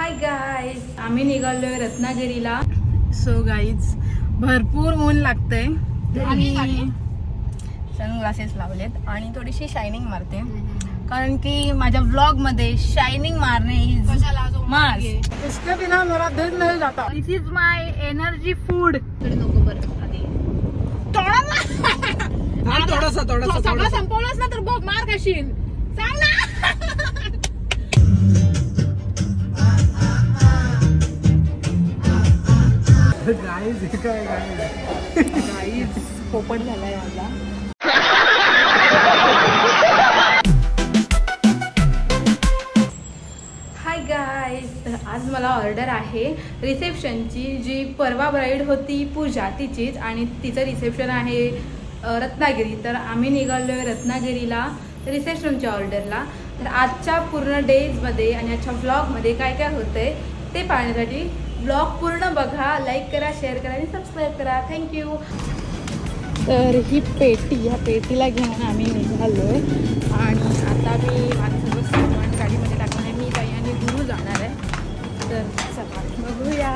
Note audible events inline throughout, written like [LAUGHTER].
Hi guys आम्ही निघालोय रत्नागिरीला. So guys भरपूर ऊन लागतंय. आणि सनग्लासेस लावलेत आणि थोडीशी शायनिंग मारते. कारण की माझ्या ब्लॉगमध्ये शायनिंग मारणे इज मस्ट इसके बिना मेरा दिन नहीं जाता. This is my energy food थोडासा थोडासा सगळं संपवलंच ना तर बघ मार खाशील. सांग ना. गाईज हे काय गाईज पोपट झालाय माझा हाय गाईज आज मला ऑर्डर आहे रिसेप्शनची जी परवा ब्राईड होती पूजा तिचीच आणि तिचं रिसेप्शन आहे रत्नागिरी. तर आम्ही निघालो आहे रत्नागिरीला रिसेप्शनच्या ऑर्डरला तर आजच्या पूर्ण डेजमध्ये आणि आजच्या ब्लॉगमध्ये काय काय होतंय ते पाहण्यासाठी ब्लॉग पूर्ण बघा लाईक करा शेअर करा आणि सबस्क्राईब करा. थँक्यू तर ही पेटी ह्या पेटीला घेऊन आम्ही निघालो आहे आणि आता मी माझं सामान गाडीमध्ये टाकणार आहे. मी काही आणि गुरु जाणार आहे. तर चला बघूया.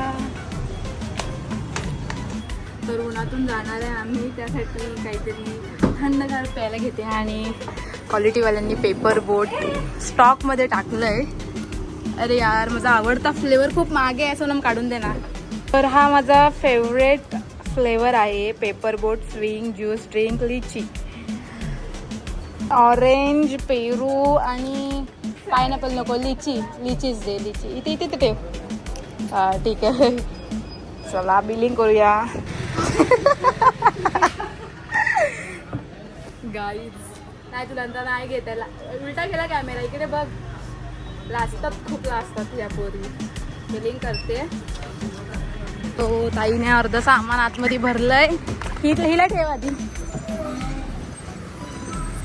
तर उन्हातून जाणार आहे आम्ही. त्यासाठी काहीतरी थंडगार प्यायला घेते आणि क्वालिटीवाल्यांनी पेपर बोट स्टॉकमध्ये टाकलं आहे अरे यार माझा आवडता फ्लेवर खूप मागे आहे सोनम काढून दे ना. तर हा माझा फेवरेट फ्लेवर आहे Paper Boat swing juice drink lychee orange पेरू आणि पायनॅपल नको लिची लिचीच दे लिची इथे इथे तिथे ठेव. हा ठीक आहे. चला बिलिंग करूया. [LAUGHS] गाईज नाही तुला नंतर नाही घेतायला उलटा केला कॅमेरा इकडे बघ. लाजतात खूप लाजतात या पोरी. बिलिंग करते. तो ताईने अर्ध सामान आतमध्ये भरलंय. ही हिला ठेव आधी.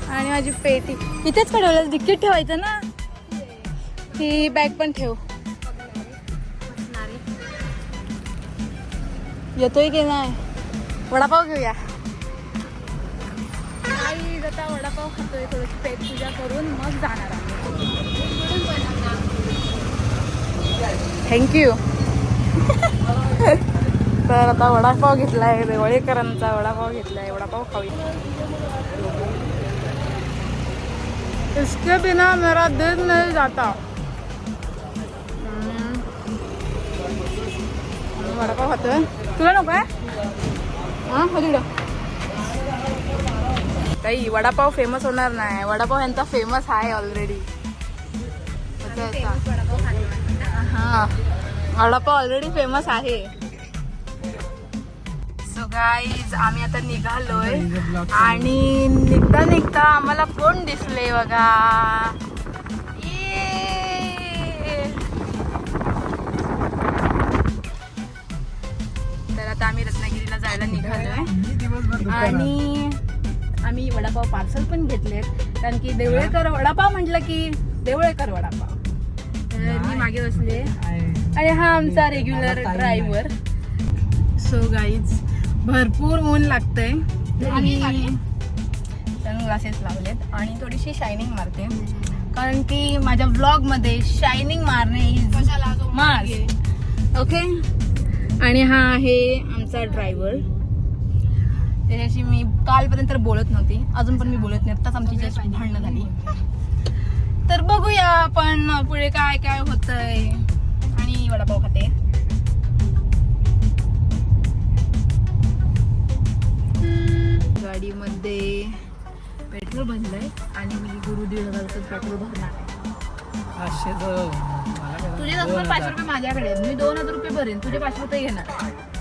आणि माझी पेटी. इथेच कडवलं डिक्कीट ठेवायचं ना? ही बॅग पण ठेव. येतोय की नाही? वडापाव घेऊया. आता वडापाव खातोय थोडीशी पेट पूजा करून मग जाणार आहोत थँक्यू तर आता वडापाव घेतलाय देवळेकरांचा वडापाव घेतलाय वडापाव खाऊया. इसके बिना मेरा दिल नहीं जाता. वडापाव खातोय. तुला नको आहे? हां हो काही वडापाव फेमस होणार नाही. वडापाव यांचा फेमस आहे ऑलरेडी हा. वडापाव ऑलरेडी फेमस आहे. सो गाईज आम्ही आता निघालोय. आणि निघता निघता आम्हाला कोण दिसले बघा? ये. तर आता आम्ही रत्नागिरीला जायला निघालोय. आणि आम्ही वडापाव पार्सल पण घेतलेत. कारण की देवळेकर वडापाव म्हटलं की देवळेकर वडापाव. तर मी मागे बसले. आणि हा आमचा रेग्युलर ड्रायव्हर सो गाईज भरपूर ऊन लागतंय. आणि सनग्लासेस लावलेत. आणि थोडीशी शायनिंग मारते. कारण की माझ्या ब्लॉगमध्ये शायनिंग मारणे इज ओके आणि हा आहे आमचा ड्रायव्हर त्याच्याशी मी कालपर्यंत बोलत नव्हती. अजून पण मी बोलत नाही. आत्ताच आमची जस्ट भांडणं झाली. तर बघूया आपण पुढे काय काय होतंय. आणि वडापाव खाते. गाडीमध्ये पेट्रोल भरलंय आणि मी गुरु दीड हजारचं पेट्रोल भरणार आहे. तुझे पाचशे रुपये माझ्याकडे. मी दोन हजार रुपये भरेन. तुझे पाचशे रुपये घेणार.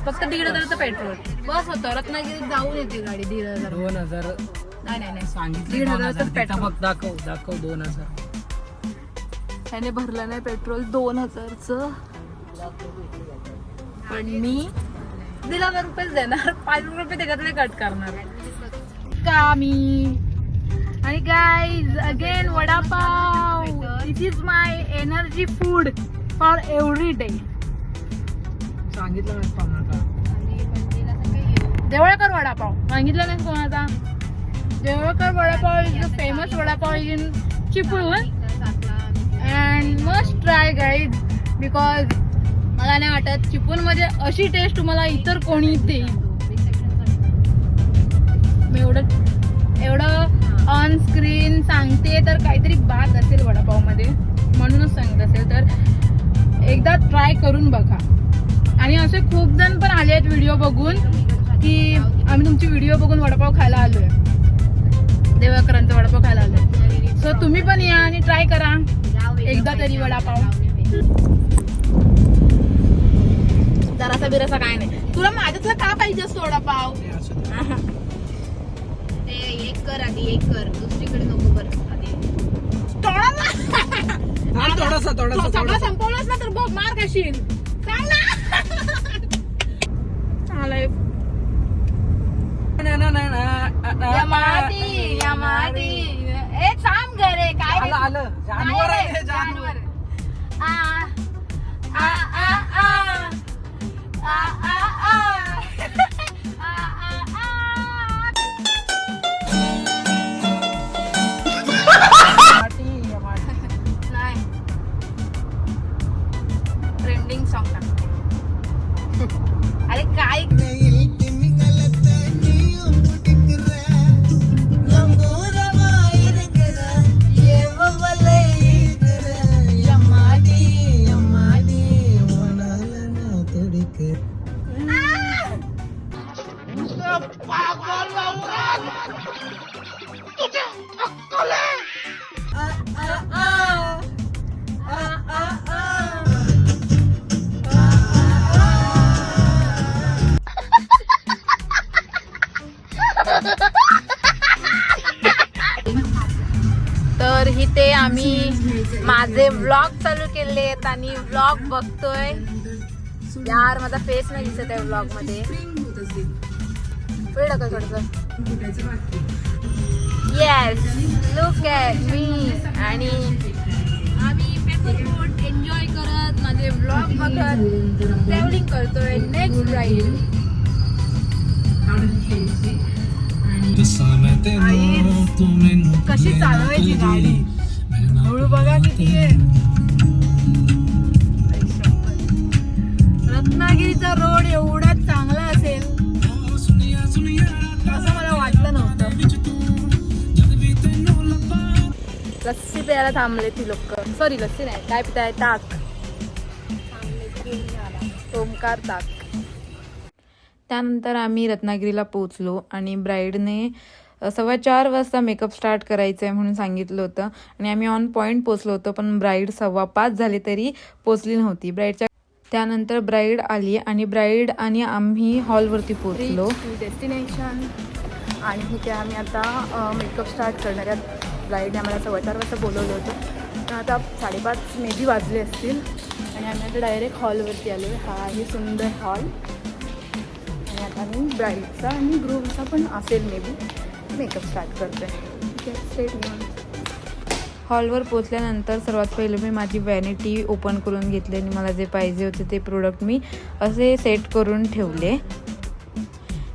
फक्त दीड हजारचं पेट्रोल. बस होतं रत्नागिरीत जाऊन येते गाडी दीड हजार. दोन हजार नाही नाही नाही. सांगितले दीड दोन हजारचं हजार. पेट्रोल. बघ दाखव दाखव दोन हजार. त्याने भरलं नाही पेट्रोल दोन हजारचं. पण मी दीड हजार रुपयेच देणार. पाच रुपये त्याच्यातले कट करणार. का मी? आणि guys again vada pav. This is my energy food for every day सांगितलं नाही पाहुणा का देवळकर वडापाव. सांगितलं नाही कोणाचा Devalkar vada pav is the famous vada pav in Chiplun. And must try guys because मला नाही वाटत चिपळूणमध्ये अशी टेस्ट तुम्हाला इतर कोणी देईल. मी एवढं एवढं ऑन स्क्रीन सांगते तर काहीतरी बात असेल वडापावमध्ये. म्हणूनच सांगत असेल तर एकदा ट्राय करून बघा. आणि असे खूप जण पण आले आहेत व्हिडिओ बघून की आम्ही तुमची व्हिडिओ बघून वडापाव खायला आलोय. देवाकरांचा वडापाव खायला आलोय. सो तुम्ही पण या आणि ट्राय करा. एकदा तरी वडापाव. जरासा बिरासा काय नाही. तुला माझ्यातला का पाहिजे असतो वडापाव? ते एक कर आधी एक कर. दुसरीकडे नको कर आधी थोडासा थोडासा संपवलंच ना तर बघ मार खाशील. सांग ना. महालाईफ यमादी यमादी ए थांब आ, आ, आ, आ, आ, माझे व्लॉग चालू केले आहेत आणि व्लॉग बघतोय. यार माझा फेस नाही दिसत आहे व्लॉगमध्ये. येस लुक ॲट मी आणि आम्ही पेपर एन्जॉय करत माझे व्लॉग बघत ट्रॅव्हलिंग करतोय नेक्स्ट राईड कशी चालवायची गाडी? हळू बघा किती आहे. रत्नागिरीचा रोड एवढा चांगला असेल. असं मला वाटलं नव्हतं. लस्सी प्यायला थांबले ती लोक. सॉरी लस्सी नाही. काय पिताय? ताक. ओमकार ताक. त्यानंतर आम्ही रत्नागिरीला पोचलो आणि ब्राईडने सव्वा चार वाजता मेकअप स्टार्ट करायचं आहे म्हणून सांगितलं होतं. आणि आम्ही ऑन पॉईंट पोचलो होतो पण ब्राईड सव्वा पाच झाले तरी पोचली नव्हती. ब्राईडच्या त्यानंतर ब्राईड आली आणि ब्राईड आणि आम्ही हॉलवरती पोचलो डेस्टिनेशन आणि इथे आम्ही आता मेकअप स्टार्ट करणार आहेत ब्राईडने आम्हाला सव्वा चार वाजता बोलवलं होतं. तर आता साडेपाच मे बी वाजले असतील. आणि आम्ही आता डायरेक्ट हॉलवरती आलो हा आहे सुंदर हॉल आणि आता आम्ही ब्राईडचा आणि ग्रूमचा पण असेल मे बी मेकअप स्टार्ट करतो. हॉलवर पोचल्यानंतर सर्वात पहिलं मी माझी वॅनिटी ओपन करून घेतली आणि मला जे पाहिजे होते ते प्रोडक्ट मी असे सेट करून ठेवले.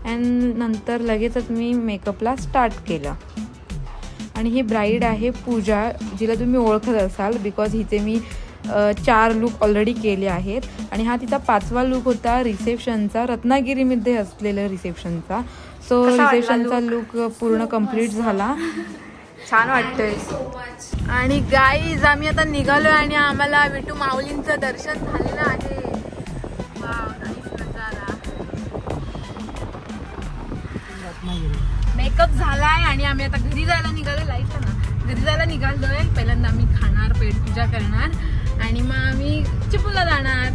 अँड नंतर लगेचच मी मेकअपला स्टार्ट केलं. आणि ही ब्राईड आहे पूजा जिला तुम्ही ओळखत असाल बिकॉज हिचे मी चार लुक ऑलरेडी केले आहेत. आणि हा तिचा पाचवा लुक होता रिसेप्शनचा रत्नागिरीमध्ये असलेला रिसेप्शनचा सो रिसेप्शनचा लुक पूर्ण कंप्लीट झाला. छान वाटतंय. आणि गाईज आम्ही आता निघालोय आणि आम्हाला विठू माऊलींचं दर्शन झालेलं आहे. मेकअप झालाय आणि आम्ही आता घरी जायला निघालो लाइट ना. घरी जायला निघालोय. पहिल्यांदा आम्ही खाणार पेट पूजा करणार. आणि मग आम्ही चिपूला जाणार.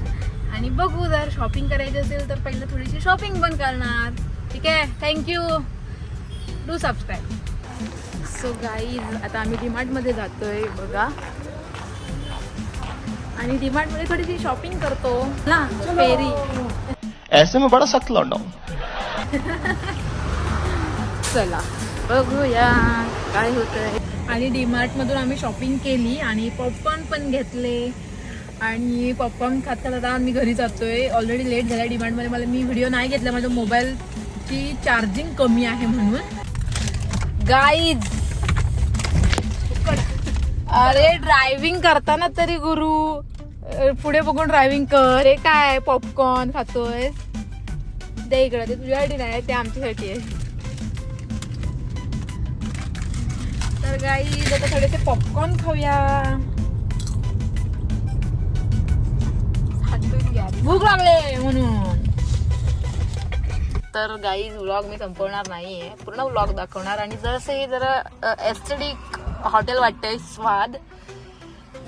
आणि बघू जर शॉपिंग करायची असेल तर पहिलं थोडीशी शॉपिंग पण करणार. ठीक आहे? Thank you do subscribe so guys आता आम्ही डीमार्टमध्ये जातोय बघा. आणि डीमार्टमध्ये थोडीशी शॉपिंग करतो. ना फेरी. ऐसे में बड़ा सख्त हूं। [LAUGHS] चला बघूया. काय होतंय? आणि डीमार्ट मधून आम्ही शॉपिंग केली आणि पॉपकॉर्न पण घेतले. आणि पॉपकॉर्न खात खात आता आम्ही घरी जातोय. ऑलरेडी लेट झाला डीमार्टमध्ये. मला मी व्हिडिओ नाही घेतला. माझ्या मोबाईलची चार्जिंग कमी आहे म्हणून. गाईज अरे ड्रायव्हिंग करताना तरी गुरु. पुढे बघून ड्रायव्हिंग कर. हे काय? पॉपकॉर्न खातोय ते इकडे. ते तुझ्यासाठी नाही ते आमच्यासाठी आहे. तर गाई आता थोडेसे पॉपकॉर्न खाऊया. भूक लागले म्हणून. तर गाईज व्लॉग मी संपवणार नाहीये. पूर्ण व्लॉग दाखवणार आणि जसे हे जरा एस्थेटिक हॉटेल वाटतंय स्वाद.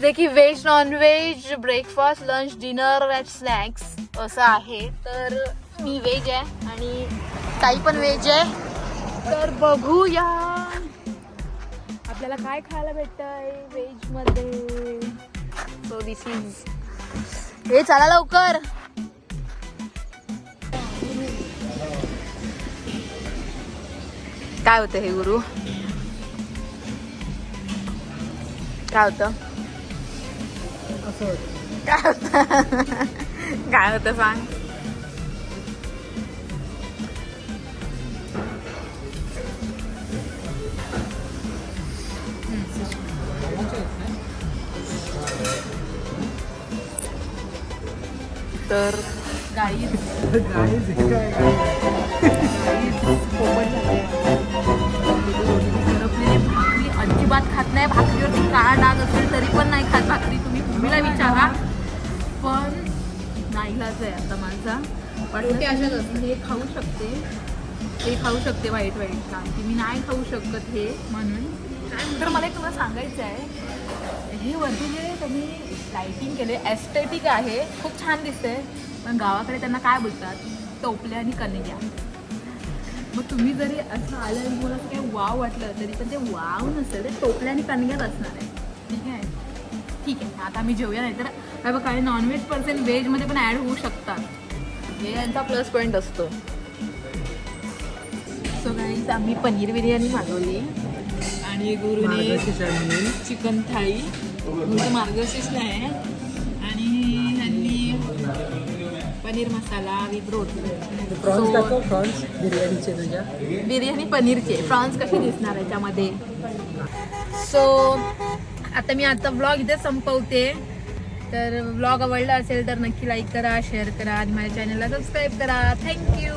जे की veg non veg breakfast lunch dinner and snacks असं आहे. तर मी व्हेज आहे आणि काही पण व्हेज आहे. तर बघूया. आपल्याला काय खायला भेटतंय व्हेजमध्ये सो दिस इज हे चला लवकर. काय होतं हे गुरु? काय होतं. काय होतं? काय होतं [LAUGHS] सांग. तर गाई भाकरी अजिबात खात नाही. भाकरीवरती काळा डाग असेल तरी पण नाही खात. भाकरी तुम्ही भूमीला विचारा. पण नाईलाज आहे आता माझा. पण रोटी अशाच असतात. हे खाऊ शकते. हे खाऊ शकते वाईट वाईट कारण की मी नाही खाऊ शकत हे म्हणून. तर मला एक तुम्हाला सांगायचं आहे हे वरती जे त्यांनी लाइटिंग केले. एस्थेटिक आहे. खूप छान दिसते पण गावाकडे त्यांना काय बोलतात? टोपल्या आणि कणग्या मग तुम्ही जरी असं आलं आणि तुम्हाला असं काही वाव वाटलं तरी पण ते वाव नसेल ते टोपल्या आणि कणग्यात असणार आहे. ठीक आहे? ठीक आहे. आता आम्ही जेवूया नाही तर काय बघा काही नॉनव्हेज पर्सेंट व्हेजमध्ये पण ॲड होऊ शकतात. हे यांचा प्लस पॉईंट असतो. सो गाईज आम्ही पनीर बिर्याणी मागवली. आणि गुरुने चिकन थाळी. गुरुचं मार्गशीर्ष आहे आणि ह्यांनी पनीर मसाला विथ रोटी प्रॉन्स दाखव प्रॉन्स बिर्याणीचे तुझ्या. बिर्याणी पनीरची. फ्रॉन्स कशी दिसणार आहे त्यामध्ये सो आता मी आता ब्लॉग इथे संपवते. तर ब्लॉग आवडला असेल तर नक्की लाईक करा शेअर करा आणि माझ्या चॅनलला सबस्क्राईब करा. थँक्यू